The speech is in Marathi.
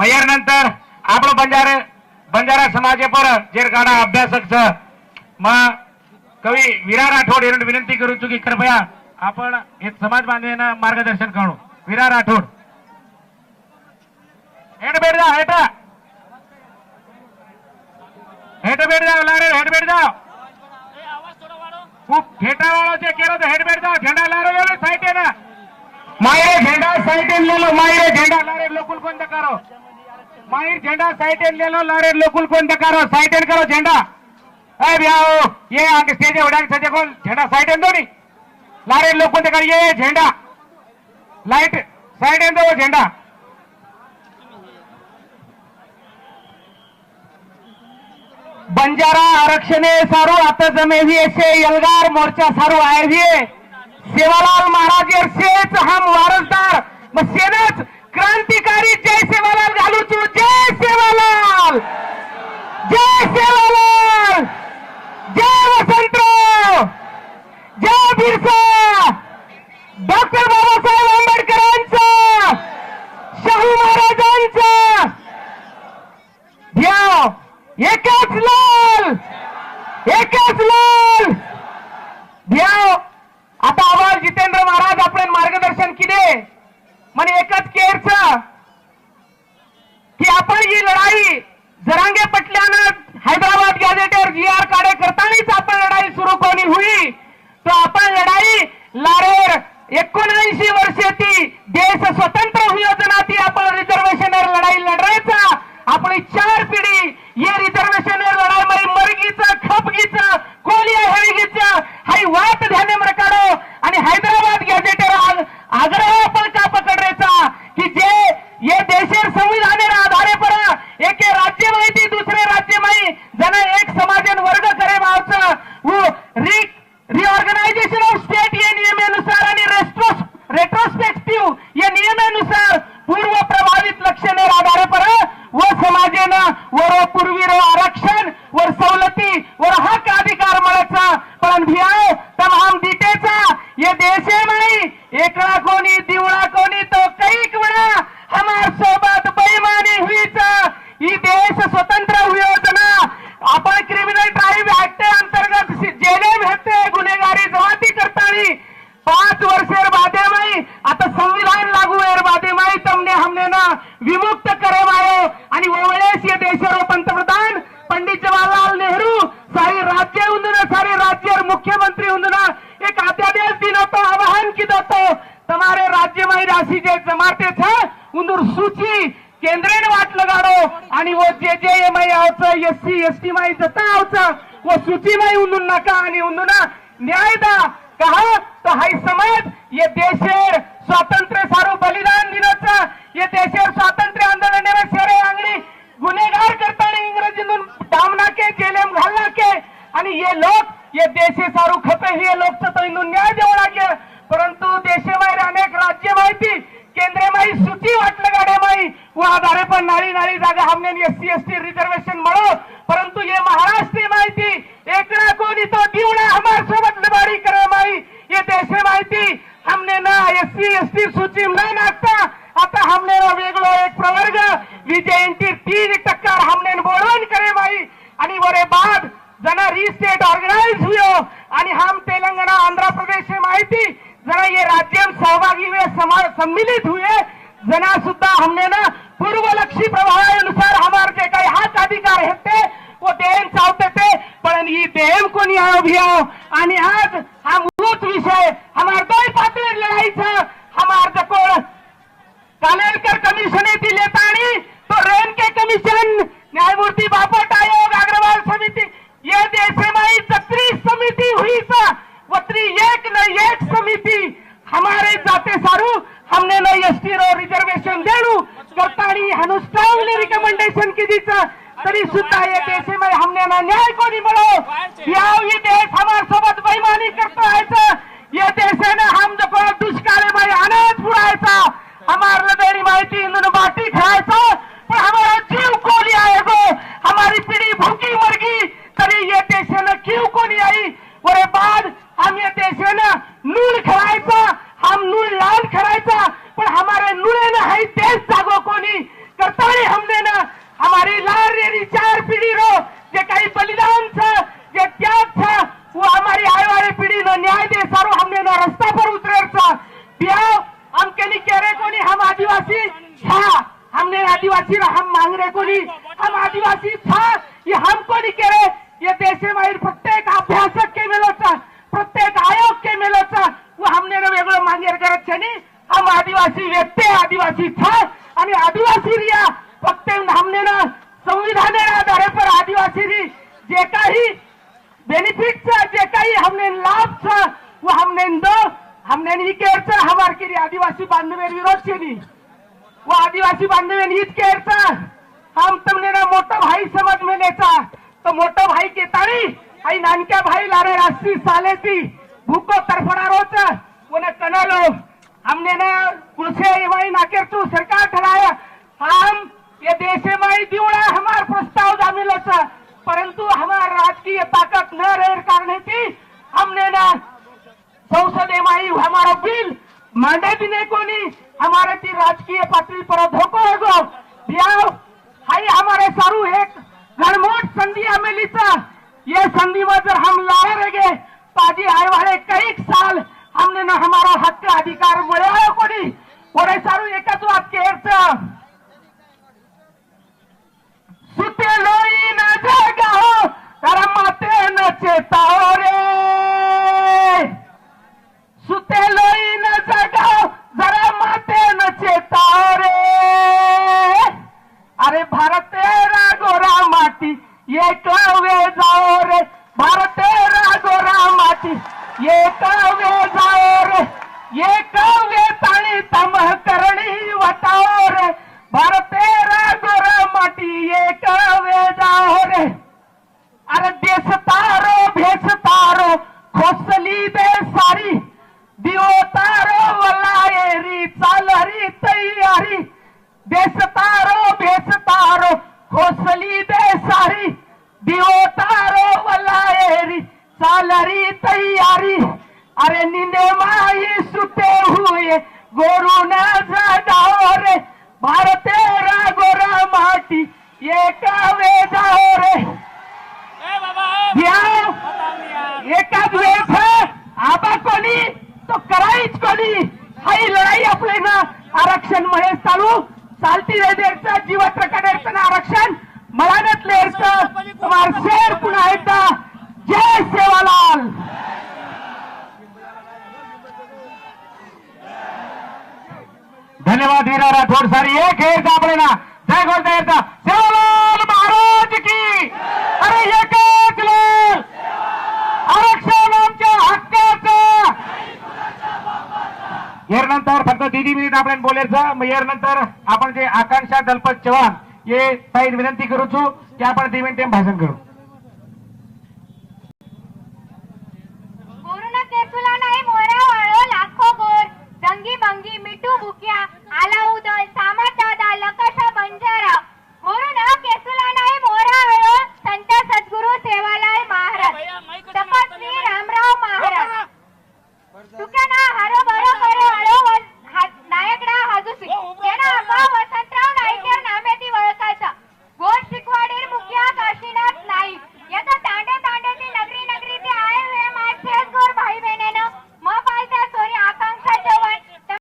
ત્યાર નંતર આપણો બંજારે બંજારા સમાજે પણ જેરગાડા અભ્યાસક છે માં કવિ વીરા રાઠોડ એને વિનંતી કરું છું કે કૃપયા આપણ એક સમાજ બાંધવીના માર્ગદર્શન કરો વીરા રાઠોડ હેઠ બેઠ જાઓ હેઠ હેઠ બેઠ જાઓ લારે હેઠ બેઠ જાઓ ખૂબ ઠેટા વાળો છે કેરો તો હેઠ બેઠ જાઓ ઝંડા લારે લેલો સાઈડે ના માયરે ઝંડા સાઈડે લેલો માયરે ઝંડા લારે લોકુલ બંધ કરો माई झेंडा साइटेन ले लो लारे लोकुल को करो साइटेन करो झेंडा. अरे ये आगे स्टेज है उड़ा सजे झेंडा साइटेन दो नहीं लारे लोकुल करो ये झेंडा. लाइट साइटेन दो झेंडा. बंजारा आरक्षण सारू आता जमेवी ऐसे यलगार मोर्चा सारू आयवीए सेवालाल महाराज सेच हम वारसदार. मग सेनाच क्रांती क्रांतिकारी जय सेवालाल घालू तू जय सेवालाल! जय सेवालाल! जय वसंतराव! जय बिरसा! डॉक्टर बाबासाहेब आंबेडकरांचा! शाहू महाराजांचा! घ्या एकाच लाल! एकच लाल! घ्या आता आवाज जितेंद्र महाराज आपण मार्गदर्शन केले म्हणे एकच केअरचं की आपण ही लढाई जरांगे पटल्यानं हैदराबाद गॅझेटर जी आर काढे करतानाच आपण लढाई सुरू कोणी होईल तो आपण लढाई लारेर एकोणऐंशी वर्षाची देश स्वतंत्र योजना ती आपण रिझर्वेशनवर लढाई लढायचा आपली चार पिढी ये रिझर्वेशनवर लढाई मध्ये मरगीचं खपगीचं कोलिया हेळगीचं हाई वाट ध्याने काढो आणि हैदराबाद गॅझेटर आग- आग्रह आपण का पकडरेचा की जे ये देशेर संविधानेर आधारे पर एके राज्य माहिती दुसरे राज्य माही जण एक समाजन वर्ग करे भावचं वो रि रिऑर्गनायझेशन ऑफ स्टेट या नियमानुसार आणि रेस्ट्रो रेट्रोस्पेक्टिव्ह या नियमानुसार जे जे एम आय आवचं एस सी एस टी माई जता आवचं वो सूची माई उंदून नाका आणि उंदून न्याय दा कहा? तो हाई समाज ये देशेर स्वातंत्र्य सारू बलिदान दिनाचं ये देशेर स्वातंत्र्य आंदोलन आंदोलनावर शेरे आंगडी गुन्हेगार करताना इंग्रजीतून डामनाके जेलेम घालनाके आणि ये लोक ये देशे सारू खपे हे लोक तो इंदून न्याय देऊ लागे परंतु देशेबाहेर अनेक राज्य माहिती केंद्र माही सूची वाटलं गाड्या कुळाधारे पण नाळी नाळी जागा हमने S C S T reservation म्हणो परंतु ये महाराष्ट्र माहिती एकरा कोणी तो दिवणा हमार सोबत लबाडी करे माई. ये देशे माहिती हमने ना एस सी एस टी सूची न नागता. आता हमने ना वेगळो एक प्रवर्ग विजयंती तीन टक्कर हमने बोलवण करे माई. आणि वरे बाद जना रिस्टेट ऑर्गनाइज हुयो. आणि हम तेलंगणा आंध्र प्रदेश माहिती जरा ये राज्य सहभागी हुए समा- सम्मिलित हुए जना सुद्धा हमने ना पूर्वलक्षी प्रभावानुसार हमारे जे काही हाच अधिकार आहेत ते वो देम चावते ते पण ही देम कोणी अभियाव आणि आज हा मूळच विषय हमार दोन पातळीवर लढाईचं हमार जकोळ कालेलकर कमिशन दिले आणि तो रेनके कमिशन न्यायमूर्ती बापट आयोग अग्रवाल समिति ये देश में जत्री समिति हुई सा वत्री एक न एक समिति हमारे जाते सारू हमने न एस टी रो रिजर्वेशन देणू करतानी हनु स्ट्रॉंगली रिकमेंडेशन की दीचं तरी सुद्धा या देशामध्ये हमल्याला न्याय कोणी मिळो? या ये देश हमार सोबत बेईमानी करतो आहे या देशाने हम जो दुष्काळे में अनाज पुरायचा. हमार लदेरी माहिती इंदून बाटी खायचा पण हमारा जीव कोणी आहे गो हमारी पिढी भूकी मरगी तरी ये देशानं क्यों कोणी आई वरे बाद हम ये देशानं नूल खेळायचा हम नूल लाल खेळायचा पण हमारे नुळे न हाई देश जागो कोणी करतानी हम आदिवासी रहा हम मांग रहे को नहीं हम आदिवासी था ये हमको नहीं कह रहे ये देशे माहीर प्रत्येक अभ्यासक के मेलोचा प्रत्येक आयोग के मेलोचा व हमने ना वेगळं मागेर करत छे नी हम आदिवासी व्यक्ती आदिवासी था आणि आदिवासी रिया फक्त हमने ना संविधानेर आधारे पर आदिवासी री जे काही बेनिफिट छ जे काही हमने लाभ छ वो हमने दो हमने नहीं केयर छ हमार के आदिवासी बांधवेर विरोध छे वो आदिवासी बांधव हीच केरचा हम तुमने ना मोठा भाई समज में लेचा तो मोठा भाई के तारी आई नानक्या भाई लारे रास्ती साले ती भूको तरफड़ा रोच। उन्हें कनालो हो। हमने ना कुलसे भाई नाकेर तू सरकार ठहराया। हम ये देशे माई दिवड़ा हमार प्रस्ताव जामिलो छ परंतु हमार राजकीय ताकत न रहे कारण थी हमने ना संसदे माई हमारा बिल मांडे भी नहीं कोनी। हमारे ती राजकीय पातळी पर धोको होगो बिहार हाई हमारे सारू एक गणमोट संधि आमेलीचा ये संधि में जर हम लाए रह गए ताजी आए वाले कई साल हमने ना हमारा हक का अधिकार मिळाला कोनी। कोणे सारू एकच वाक्य हेरचं सुते लोग जागाओ तर माते न चेताओ रे. सुते लोई न जगाओ जरा माते न चेताओ रे. अरे भारतेरा गोरा माटी ये कवे जाओ रे. भारतेरा गोरा माटी ये कवे जाओ रे. ये ताणी तमह करणी वटाओ रे. भारतेरा गोरा माटी ये कवे जाओ रे अरे देश तारो भेस तारो खोसली दे सारी दिओ तारो वलायरी चालरी तयारी देश तारो भेस तारो खोसली दे सारी दिओ तारो वलायरी चालरी तयारी। अरे निंदे माई सुते हुए गोरू न जागाओ रे भारतेरा गोरा माटी ये कावे जाओ रे एकाच वेळेस आबा कोणी तो करायच कोणी हाही लढाई आपले ना आरक्षण महेश चालू चालती रेदेरचं जीव प्रकारेचं आरक्षण मलानत लेरचं तुम्हाला शेर पुन्हा एकदा. जय सेवालाल. धन्यवाद वीरा राठोड सर एक हेर आपले ना. जय गोल का सेवालाल महाराज की. अरे एकच लाल आरक्षण यानंतर फक्त दीदी मिनिट आपण बोलायचं. मग यानंतर आपण जे आकांक्षा दलपत चव्हाण हे ताई विनंती करू की आपण ती मिनिट भाषण करू.